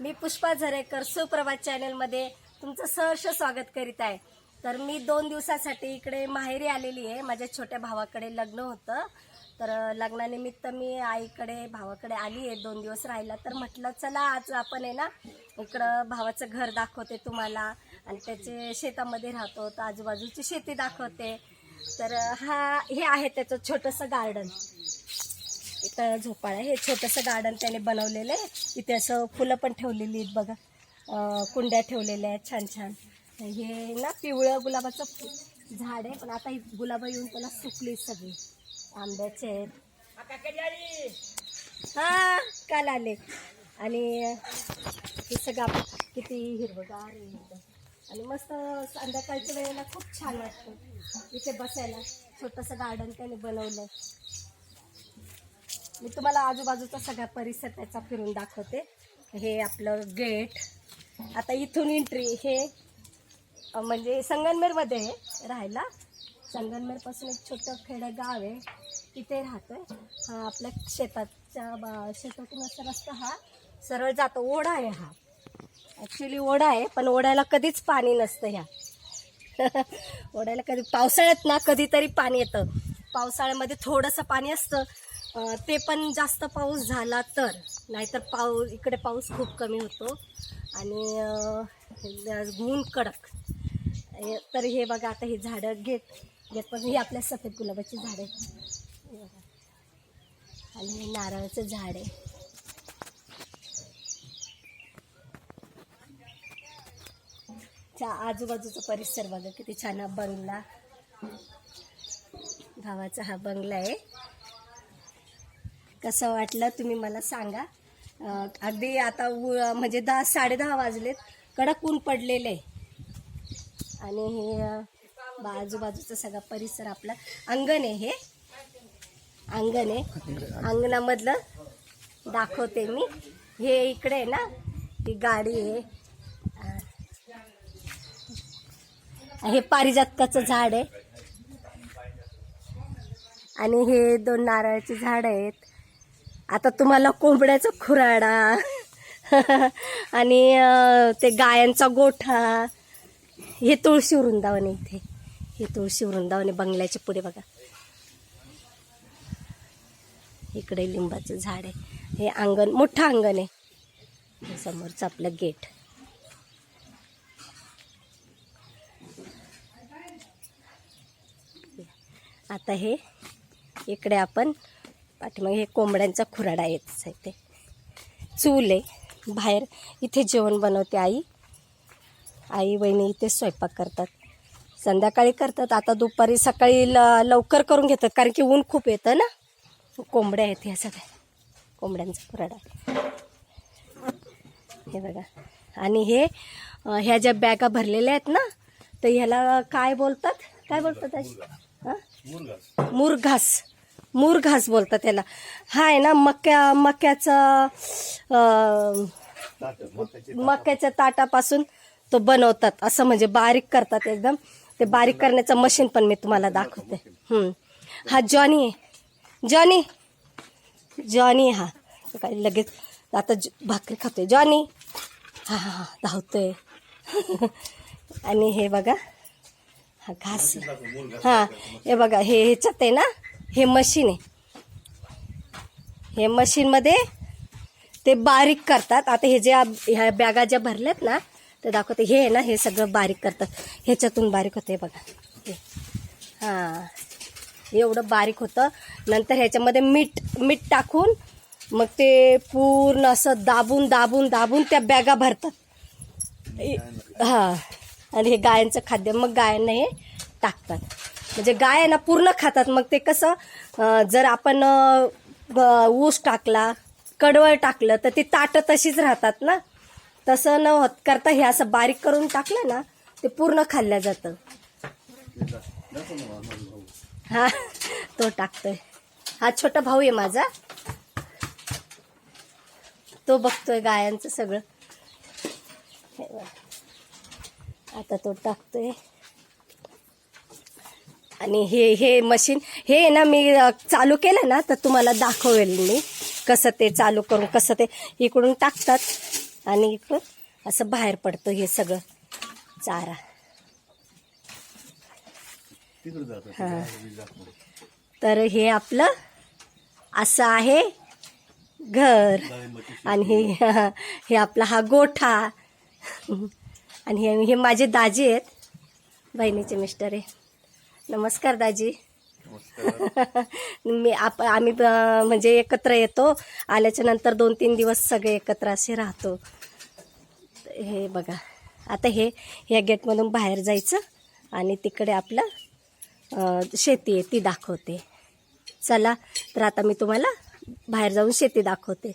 मी पुष्पा झरेकर सुप्रभात चॅनलमध्ये तुमचं सहर्ष स्वागत करीत आहे. तर मी दोन दिवसासाठी इकडे माहेरी आलेली आहे. माझ्या छोट्या भावाकडे लग्न होतं. तर लग्नानिमित्त मी आईकडे भावाकडे आली आहे दोन दिवस राहिला तर म्हटलं चला आज आपण आहे ना इकडं भावाचं घर दाखवते तुम्हाला. आणि त्याचे शेतामध्ये राहतो तर आजूबाजूची शेती दाखवते. तर हा हे आहे त्याचं छोटंसं गार्डन इथं झोपाळा आहे. हे छोटंसं गार्डन त्याने बनवलेलं आहे. इथे असं फुलं पण ठेवलेली आहेत बघा. कुंड्या ठेवलेल्या आहेत छान छान. हे ना पिवळं गुलाबाचं झाड आहे पण आता ही गुलाबं येऊन त्याला सुकली सगळी. आंब्याचे आहेत. हा काल आले. आणि हे सगळं आपण किती हिरवगार आणि मस्त संध्याकाळच्या वेळेला खूप छान वाटतं. इथे बसायला छोटंसं गार्डन त्याने बनवलं मी तुम्हाला आजूबाजूचा सगळा परिसर त्याचा फिरून दाखवते. हे आपलं गेट आता इथून एंट्री हे म्हणजे संगनमेरमध्ये आहे राहायला. संगनमेरपासून एक छोटं खेडं गाव आहे. तिथे राहतोय. हा आपल्या शेताच्या बा शेतातून असा रस्ता हा सरळ जातो. ओढा आहे हा. ॲक्च्युली ओढा आहे पण ओढ्याला कधीच पाणी नसतं ह्या. ओढ्याला कधी पावसाळ्यात ना कधीतरी पाणी येतं. पावसाळ्यामध्ये थोडंसं पाणी असतं. ते पण जास्त पाऊस झाला तर. नाहीतर पाऊ इकडे पाऊस खूप कमी होतो. आणि ऊन कडक. तर हे बघा आता हे झाडं घेत घेत पण ही आपल्या सफेद गुलाबाची झाडं आहेत. आणि हे नारळाचं झाड आहे. त्या आजूबाजूचा परिसर बघा किती छान बंगला. भावाचा हा बंगला आहे. कसं वाटलं तुम्ही मला सांगा. अगदी आता म्हणजे दहा साडेदहा वाजलेत. कडक ऊन पडलेलं आहे आणि हे बा- आजूबाजूचा सगळा परिसर आपला. अंगण आहे हे. अंगण आहे. अंगणामधलं दाखवते मी. हे इकडे आहे ना. ही गाडी आहे. हे पारिजातकाचं झाड आहे. आणि हे दोन नारळाची झाड आहेत. आता तुम्हाला कोंबड्याचा खुराडा आणि ते गायांचा गोठा. हे तुळशी वृंदावन आहे इथे. हे तुळशी वृंदावन आहे बंगल्याच्या पुढे बघा. इकडे लिंबाचं झाड आहे. हे अंगण मोठं अंगण आहे. समोरचं आपलं गेट. आता हे इकडे आपण पाठीमागे हे कोंबड्यांचा खुराडा येतच आहे ते. चूल आहे. बाहेर इथे जेवण बनवते आई. आई वहिनी इथे स्वयंपाक करतात. संध्याकाळी करतात. आता दुपारी सकाळी ल लवकर करून घेतात कारण की ऊन खूप येतं ना. कोंबड्या आहेत ह्या सगळ्या. कोंबड्यांचा खुराडा. हे बघा. आणि हे ह्या ज्या बॅगा भरलेल्या आहेत ना तर ह्याला काय बोलतात? काय बोलतात आज? मूर घास बोलतात त्याला. हा आहे ना मक्या मक्याचा मक्याच्या ताटापासून तो बनवतात. असं म्हणजे बारीक करतात एकदम. ते बारीक करण्याचं मशीन पण मी तुम्हाला दाखवते. हा जॉनी आहे. जॉनी जॉनी हा. काय लगेच आता भाकरी खातोय. जॉनी हा हा हा धावतोय. आणि हे बघा. हा घास. हा हे बघा हे ह्याच्यात आहे ना? हे मशीन आहे. हे मशीनमध्ये ते बारीक करतात. आता हे ज्या ह्या बॅगा ज्या भरल्यात ना ते दाखवते. हे ना हे सगळं बारीक करतात. ह्याच्यातून बारीक होते बघा. हे. हां. एवढं बारीक होतं. नंतर ह्याच्यामध्ये मीठ मीठ टाकून मग ते पूर्ण असं दाबून दाबून दाबून त्या बॅगा भरतात. हां. आणि हे गायांचं खाद्य. मग गायांना हे टाकतात. म्हणजे गाय आहे ना पूर्ण खातात. मग ते कसं जर आपण ऊस टाकला कडवळ टाकलं तर ती ताटं तशीच राहतात ना? तसं न होत. करता हे असं बारीक करून टाकलं ना ते पूर्ण खाल्लं जातं. हा तो टाकतोय. हा छोटा भाऊ आहे माझा. तो बघतोय गायांचं सगळं. आता तो टाकतोय. आणि हे हे मशीन हे ना मी चालू केलं ना तर तुम्हाला दाखवेल मी कसं ते चालू करून कसं ते इकडून टाकतात आणि इकडून असं बाहेर पडतं हे सगळं चारा. हा. तर हे आपलं असं आहे घर. आणि हे हे आपला हा गोठा. आणि हे हे माझे दाजी आहेत बहिणीचे मिस्टर आहे. नमस्कार दाजी. मी आप आम्ही म्हणजे एकत्र येतो. आल्याच्यानंतर दोन तीन दिवस सगळे एकत्र असे राहतो. हे बघा. आता हे या गेटमधून बाहेर जायचं आणि तिकडे आपलं शेती आहे ती दाखवते. चला तर आता मी तुम्हाला बाहेर जाऊन शेती दाखवते.